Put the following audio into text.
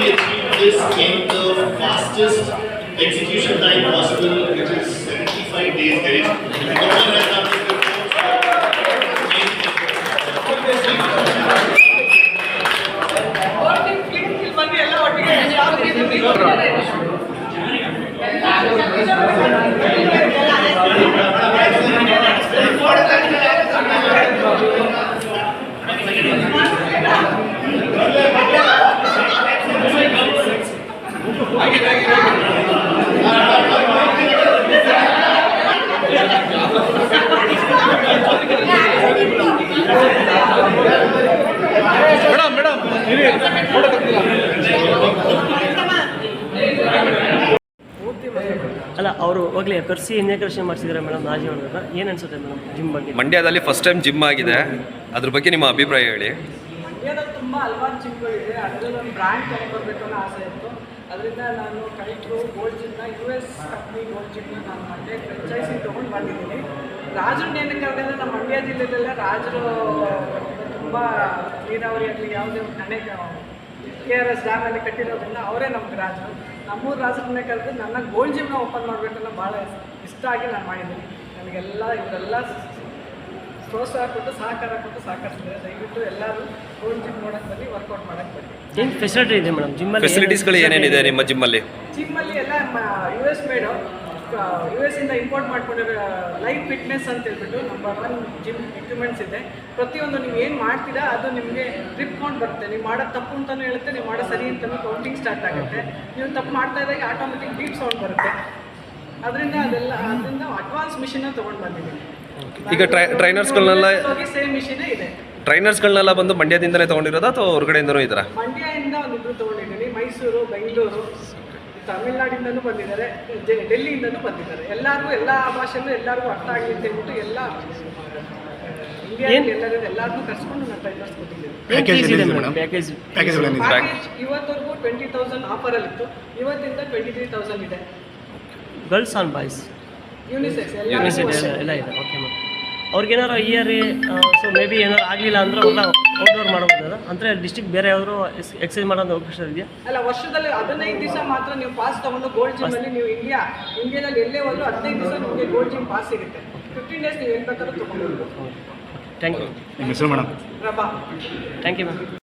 actually achieved this in the fastest execution time possible, which is 75 days. There is no one has done this before. ಅವರು ಹೋಗ್ಲಿ ಕರ್ಸಿ ಇನ್ಯಾಗ್ರೇಷನ್ ಮಾಡಿಸಿದ್ರೆ madam ರಾಜಿ ಅವ್ರನ್ನ. ಏನು ಅನ್ಸುತ್ತೆ ಮೇಡಮ್ ಜಿಮ್ ಬಗ್ಗೆ? ಮಂಡ್ಯದಲ್ಲಿ ಫಸ್ಟ್ ಟೈಮ್ ಜಿಮ್ ಆಗಿದೆ. ಅದ್ರ ಬಗ್ಗೆ ನಿಮ್ಮ ಅಭಿಪ್ರಾಯ ಹೇಳಿ. ಮಂಡ್ಯದಲ್ಲಿ ತುಂಬ ಹಲವಾರು ಜಿಮ್ಗಳಿದೆ ಅದರಲ್ಲಿ ಒಂದು ಬ್ರ್ಯಾಂಡ್ ತೊಗೊಂಡ್ಬರ್ಬೇಕು ಅನ್ನೋ ಆಸೆ ಇತ್ತು. ಅದರಿಂದ ನಾನು ಕೈಟ್ರು ಗೋಲ್ಡ್ ಜಿಮ್ನ ಯು ಎಸ್ ಕಂಪ್ನಿ ಗೋಲ್ಡ್ ಜಿಮ್ನ ನಾನು ಮಂಡ್ಯ ಫ್ರೆಂಚೈಸಿ ತೊಗೊಂಡು ಬಂದಿದ್ದೀನಿ. ರಾಜರು ನಮ್ಮ ಮಂಡ್ಯ ಜಿಲ್ಲೆಯಲ್ಲೆಲ್ಲ ರಾಜರು ತುಂಬ ನೀರಾವರಿ ಆಗಲಿ ಯಾವುದೇ ಒಂದು ಕಣೆ ಕೆ ಆರ್ ಎಸ್ ಡ್ಯಾಮಲ್ಲಿ ಕಟ್ಟಿರೋದ್ರಿಂದ ಅವರೇ ನಮ್ಗೆ ರಾಜರು. ನಮ್ಮೂರು ರಾಜರನ್ನೇ ಕರೆದು ನನ್ನ ಗೋಲ್ಡ್ ಜಿಮ್ನ ಓಪನ್ ಮಾಡಬೇಕನ್ನೋ ಭಾಳ ಇಷ್ಟ ಆಗಿ ನಾನು ಮಾಡಿದ್ದೀನಿ. ನನಗೆಲ್ಲ ಇವರೆಲ್ಲ ಪ್ರೋತ್ಸಾಹ ಕೊಟ್ಟು ಸಹಕಾರ ಕೊಟ್ಟು ಸಹಕರಿಸಿದ್ರೆ ದಯವಿಟ್ಟು ಎಲ್ಲರೂ ಗೋಲ್ಡ್ ಜಿಮ್ ನೋಡಕ್ಕೆ ಬನ್ನಿ ವರ್ಕೌಟ್ ಮಾಡಕ್ಕೆ ಬನ್ನಿ. ಏನು ಫೆಸಿಲಿಟಿ ಇದೆ ಮೇಡಮ್ ಜಿಮ್ಮಲ್ಲಿ ಫೆಸಿಲಿಟೀಸ್ಗಳು ಏನೇನಿದೆ ನಿಮ್ಮ ಜಿಮ್ಮಲ್ಲಿ ಜಿಮ್ಮಲ್ಲಿ ಎಲ್ಲ U S made U S ಇಂದ ಇಂಪೋರ್ಟ್ ಮಾಡ್ಕೊಂಡಿರೋ ಲೈಫ್ ಫಿಟ್ನೆಸ್ ಅಂತ ಹೇಳ್ಬಿಟ್ಟು ನಂಬರ್ ಒನ್ ಜಿಮ್ ಎಕ್ವಿಪ್ಮೆಂಟ್ಸ್ ಇದೆ. ಪ್ರತಿಯೊಂದು ನೀವು ಏನು ಮಾಡ್ತೀರಾ ಅದು ನಿಮಗೆ ಟ್ರಿಪ್ ಕೌಂಟ್ ಬರುತ್ತೆ. ನೀವು ಮಾಡೋದು ತಪ್ಪು ಅಂತಲೂ ಹೇಳುತ್ತೆ ನೀವು ಮಾಡೋ ಸರಿ ಅಂತಲೂ ಕೌಂಟಿಂಗ್ ಸ್ಟಾರ್ಟ್ ಆಗುತ್ತೆ. ನೀವು ತಪ್ಪು ಮಾಡ್ತಾ ಇದ್ದಾಗ ಆಟೋಮೆಟಿಕ್ ಬೀಪ್ ಸೌಂಡ್ ಬರುತ್ತೆ. ಅದರಿಂದ ಅದೆಲ್ಲ ಅದರಿಂದ ಅಡ್ವಾನ್ಸ್ ಮಿಷಿನ್ನ ತೊಗೊಂಡು ಬಂದಿದ್ದೀನಿ. ಈಗ ಟ್ರೈ- ಟ್ರೈನರ್ಸ್ಗಳನ್ನೆಲ್ಲ ಸೇಮ್ ಮಿಷಿನೇ ಇದೆ. ಟ್ರೈನರ್ಸ್ಗಳನ್ನೆಲ್ಲ ಬಂದು ಮಂಡ್ಯದಿಂದಲೇ ತೊಗೊಂಡಿರೋದಾ ಅಥವಾ ಹೊರಗಡೆಯಿಂದನೂ ಇದ್ದಾರಾ? ಮಂಡ್ಯದಿಂದ ಒಂದಿಬ್ರು ತೊಗೊಂಡಿದ್ದೀನಿ. ಮೈಸೂರು ಬೆಂಗಳೂರು. ತಮಿಳ್ನಾಡಿಂದನೂ ಬಂದಿದ್ದಾರೆ ಡೆಲ್ಲಿಯಿಂದಲೂ ಡೆಲ್ಲಿಯಿಂದನೂ ಬಂದಿದ್ದಾರೆ. ಎಲ್ಲರಿಗೂ ಎಲ್ಲ ಭಾಷೆಯಲ್ಲೂ ಎಲ್ಲರಿಗೂ ಅರ್ಥ ಆಗಲಿ ಅಂತ ಹೇಳ್ಬಿಟ್ಟು ಎಲ್ಲ ಇಂಡಿಯಾದಲ್ಲಿ ಎಲ್ಲರಿಗೂ ಎಲ್ಲರಿಗೂ ಕರ್ಸ್ಕೊಂಡು ನಾನು ಟ್ರೈನರ್ಸ್ ಕೊಟ್ಟಿದ್ದೀನಿ ಪ್ಯಾಕೇಜ್ ಇವತ್ತವರೆಗೂ ಟ್ವೆಂಟಿ ತೌಸಂಡ್ ಆಫರಲ್ಲಿತ್ತು ಇವತ್ತಿಂದ ಟ್ವೆಂಟಿ ತ್ರೀ ತೌಸಂಡ್ ಇದೆ ಗರ್ಲ್ಸ್ ಆನ್ ಬಾಯ್ಸ್ ಯೂನಿಸೆಕ್ಸ್ ಎಲ್ಲ ಎಲ್ಲ ಇದೆ. ಓಕೆ ಮ್ಯಾಮ್ ಅವ್ರಿಗೇನಾರು ಇಯರ್ ಸೊ ಮೇ ಬಿ ಏನಾರು ಆಗಲಿಲ್ಲ ಅಂದ್ರೆ ಅವ್ರನ್ನ ಔಟ್ಡೋರ್ ಮಾಡ್ಬೋದು ಅಂದರೆ ಡಿಸ್ಟಿಕ್ ಬೇರೆ ಯಾವ್ದಾದ್ರು ಎಕ್ಸೈಸ್ ಮಾಡೋದು ಅವಕಾಶ ಇದೆಯಾ? ಅಲ್ಲ ವರ್ಷದಲ್ಲಿ ಹದಿನೈದು ದಿವಸ ಮಾತ್ರ ನೀವು ಪಾಸ್ ತಗೊಂಡು ಗೋಲ್ಡ್ ಜಿಮ್ ಅಲ್ಲಿ ನೀವು ಇಂಡಿಯಾ ಇಂಡಿಯಾದಲ್ಲಿ ಎಲ್ಲೇ ಹೋದ್ರು ಹದಿನೈದು ದಿವಸ ನಿಮಗೆ ಗೋಲ್ಡ್ ಜಿಮ್ ಪಾಸ್ ಸಿಗುತ್ತೆ. ಫಿಫ್ಟೀನ್ ಡೇಸ್ ನೀವು ಎಲ್ಲಿ ಬೇಕಾದ್ರೂ ತಗೊಂಡು thank you thank you ma'am